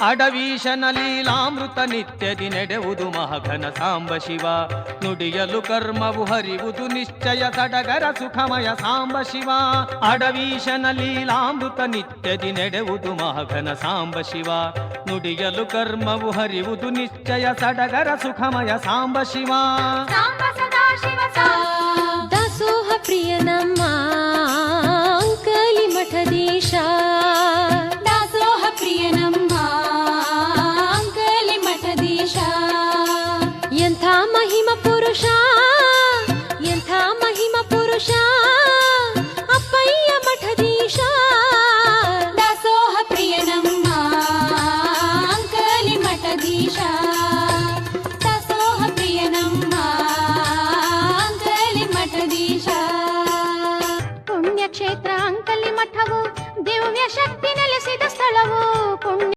ಅಡವೀಶನ ಲೀಲಾಮೃತ ನಿತ್ಯದಿ ನೆಡೆವುದು ಮಹಘನ ಸಾಂಬ ಶಿವ. ನುಡಿಯಲು ಕರ್ಮವು ಹರಿವುದು ನಿಶ್ಚಯ ಸಡಗರ ಸುಖಮಯ ಸಾಂಬ ಶಿವ. ಅಡವೀಶನ ಲೀಲಾಮೃತ ನಿತ್ಯದಿ ನೆಡೆವುದು ಮಹಘನ ಸಾಂಬ ಶಿವ. ನುಡಿಯಲು ಕರ್ಮವು ಹರಿವುದು ನಿಶ್ಚಯ ಸಡಗರ ಸುಖಮಯ ಸಾಂಬ ಶಿವ. ದಾಸೋಹ ಪ್ರಿಯ ನಮ್ಮ ಅಂಕಲಿ ಮಠದೀಶ ಎಂಥ ಮಹಿಮ ಪುರುಷ ಎಂಥ ಮಹಿಮ ಪುರುಷ ಅಪ್ಪಯ್ಯ ಮಠದೀಶ ದಾಸೋಹ ಪ್ರಿಯನಮ್ಮ ಅಂಕಲಿ ಮಠದೀಶ ದಾಸೋಹ ಪ್ರಿಯನಮ್ಮ ಅಂಕಲಿ ಮಠದೀಶ ಪುಣ್ಯಕ್ಷೇತ್ರ ಅಂಕಲಿ ಮಠವು ದಿವ್ಯ ಶಕ್ತಿ ನೆಲೆಸಿದ ಸ್ಥಳವು